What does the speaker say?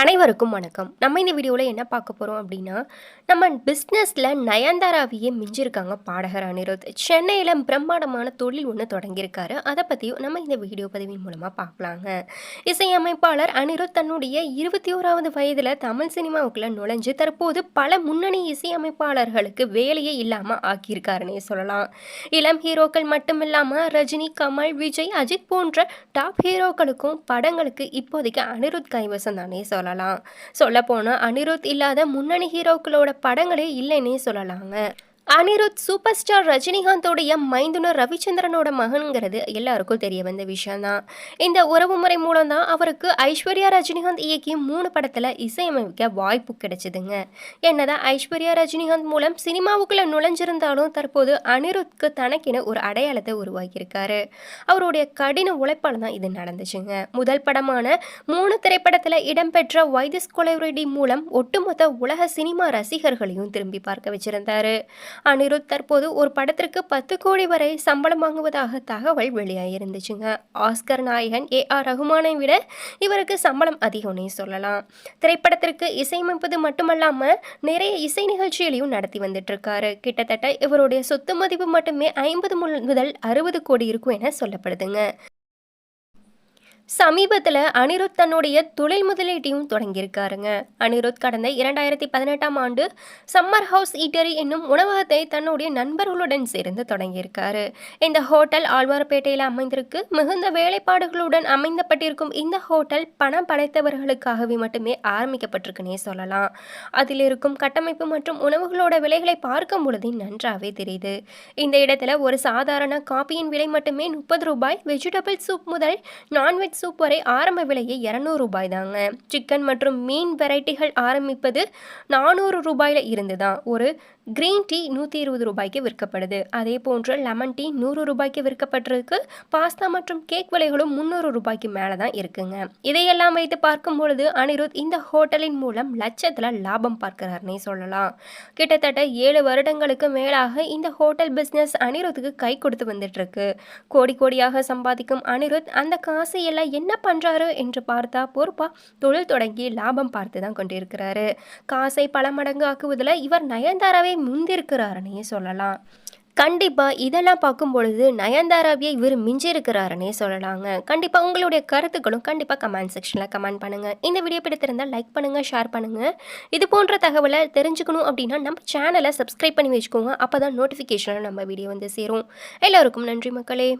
அனைவருக்கும் வணக்கம். நம்ம இந்த வீடியோவில் என்ன பார்க்க போகிறோம் அப்படின்னா நம்ம பிஸ்னஸில் நயன்தாராவையே மிஞ்சிருக்காங்க பாடகர் அனிருத். சென்னையில் பிரம்மாண்டமான தொழில் ஒன்று தொடங்கியிருக்காரு. அதை பற்றியும் நம்ம இந்த வீடியோ பதிவின் மூலமாக பார்க்கலாங்க. இசையமைப்பாளர் அனிருத் தன்னுடைய இருபத்தி ஓராவது வயதில் தமிழ் சினிமாவுக்குள்ளே நுழைஞ்சு தற்போது பல முன்னணி இசையமைப்பாளர்களுக்கு வேலையே இல்லாமல் ஆக்கியிருக்காருன்னே சொல்லலாம். இளம் ஹீரோக்கள் மட்டும் இல்லாமல் ரஜினி கமல் விஜய் அஜித் போன்ற டாப் ஹீரோக்களுக்கும் படங்களுக்கு இப்போதைக்கு அனிருத் கைவசம் தானே சொல்லலாம். சொல்லப்போனால் அனிருத் இல்லாத முன்னணி ஹீரோக்களோட படங்களே இல்லைன்னே சொல்லலாங்க. அனிருத் சூப்பர் ஸ்டார் ரஜினிகாந்தோடைய மைந்துனர் ரவிச்சந்திரனோட மகனுங்கிறது எல்லாருக்கும் தெரிய வந்த விஷயம்தான். இந்த உறவு முறை மூலம் தான் அவருக்கு ஐஸ்வர்யா ரஜினிகாந்த் இயக்கி மூணு படத்தில் இசையமைக்க வாய்ப்பு கிடைச்சிதுங்க. என்னதான் ஐஸ்வர்யா ரஜினிகாந்த் மூலம் சினிமாவுக்குள்ளே நுழைஞ்சிருந்தாலும் தற்போது அனிருத்க்கு தனக்கென ஒரு அடையாளத்தை உருவாக்கியிருக்காரு. அவருடைய கடின உழைப்பால் தான் இது நடந்துச்சுங்க. முதல் படமான மூணு திரைப்படத்தில் இடம்பெற்ற வைதிஸ் கொலைவரெடி மூலம் ஒட்டுமொத்த உலக சினிமா ரசிகர்களையும் திரும்பி பார்க்க வச்சிருந்தாரு. அனிருத் தற்போது ஒரு படத்திற்கு பத்து கோடி வரை சம்பளம் வாங்குவதாக தகவல் வெளியாகிருந்துச்சுங்க ஆஸ்கர் நாயகன் ஏ ஆர் ரகுமானை விட இவருக்கு சம்பளம் அதிகம்னே சொல்லலாம். திரைப்படத்திற்கு இசையமைப்பது மட்டுமல்லாமல் நிறைய இசை நிகழ்ச்சிகளையும் நடத்தி வந்துட்டு இருக்காரு கிட்டத்தட்ட இவருடைய சொத்து மதிப்பு மட்டுமே ஐம்பது முதல் அறுபது கோடி இருக்கும் என சொல்லப்படுதுங்க. சமீபத்தில் அனிருத் தன்னுடைய தொழில் முதலீட்டையும் தொடங்கியிருக்காருங்க. அனிருத் கடந்த இரண்டாயிரத்தி பதினெட்டாம் ஆண்டு சம்மர் ஹவுஸ் ஈட்டரி என்னும் உணவகத்தை தன்னுடைய நண்பர்களுடன் சேர்ந்து தொடங்கியிருக்காரு. இந்த ஹோட்டல் ஆழ்வார்பேட்டையில் அமைந்திருக்கு. மிகுந்த வேலைப்பாடுகளுடன் அமைந்தப்பட்டிருக்கும் இந்த ஹோட்டல் பணம் படைத்தவர்களுக்காகவே மட்டுமே ஆரம்பிக்கப்பட்டிருக்குன்னே சொல்லலாம். அதில் இருக்கும் கட்டமைப்பு மற்றும் உணவுகளோட விலைகளை பார்க்கும் பொழுது நன்றாகவே தெரியுது. இந்த இடத்துல ஒரு சாதாரண காப்பியின் விலை மட்டுமே முப்பது ரூபாய் வெஜிடபிள் சூப் முதல் நான்வெஜ் சூப் வரை ஆரம்ப விலையே இரநூறு ரூபாய் தாங்க சிக்கன் மற்றும் மீன் வெரைட்டிகள் ஆரம்பிப்பது நானூறு ரூபாயில் இருந்து தான் ஒரு கிரீன் டீ நூற்றி இருபது ரூபாய்க்கு விற்கப்படுது. அதே போன்று லெமன் டீ நூறு ரூபாய்க்கு விற்கப்பட்டிருக்கு. பாஸ்தா மற்றும் கேக் விலைகளும் முந்நூறு ரூபாய்க்கு மேலே தான் இருக்குங்க. இதையெல்லாம் வைத்து பார்க்கும் பொழுது அனிருத் இந்த ஹோட்டலின் மூலம் லட்சத்தில் லாபம் பார்க்கிறார்னே சொல்லலாம். கிட்டத்தட்ட ஏழு வருடங்களுக்கு மேலாக இந்த ஹோட்டல் பிஸ்னஸ் அனிருத்துக்கு கை கொடுத்து வந்துட்டுருக்கு. கோடி கோடியாக சம்பாதிக்கும் அனிருத் அந்த காசு எல்லாம் என்ன பண்ணுறாரு என்று பார்த்தா பொறுப்பாக தொழில் தொடங்கி லாபம் பார்த்து தான் கொண்டிருக்கிறாரு. காசை பல மடங்கு ஆக்குவதில் இவர் நயன்தாராவே முந்திருக்கிறாருன்னே சொல்லலாம். கண்டிப்பாக இதெல்லாம் பார்க்கும் பொழுது நயன்தாராவியை இவர் மிஞ்சிருக்கிறாருன்னே சொல்லலாங்க. கண்டிப்பாக உங்களுடைய கருத்துக்களும் கண்டிப்பாக கமெண்ட் செக்ஷனில் கமெண்ட் பண்ணுங்கள் இந்த வீடியோ பிடித்திருந்தால் லைக் பண்ணுங்கள் ஷேர் பண்ணுங்கள் இது போன்ற தகவலை தெரிஞ்சுக்கணும் அப்படின்னா நம்ம சேனலை சப்ஸ்கிரைப் பண்ணி வச்சுக்கோங்க. அப்போ தான் நோட்டிஃபிகேஷனில் நம்ம வீடியோ வந்து சேரும். எல்லோருக்கும் நன்றி மக்களே.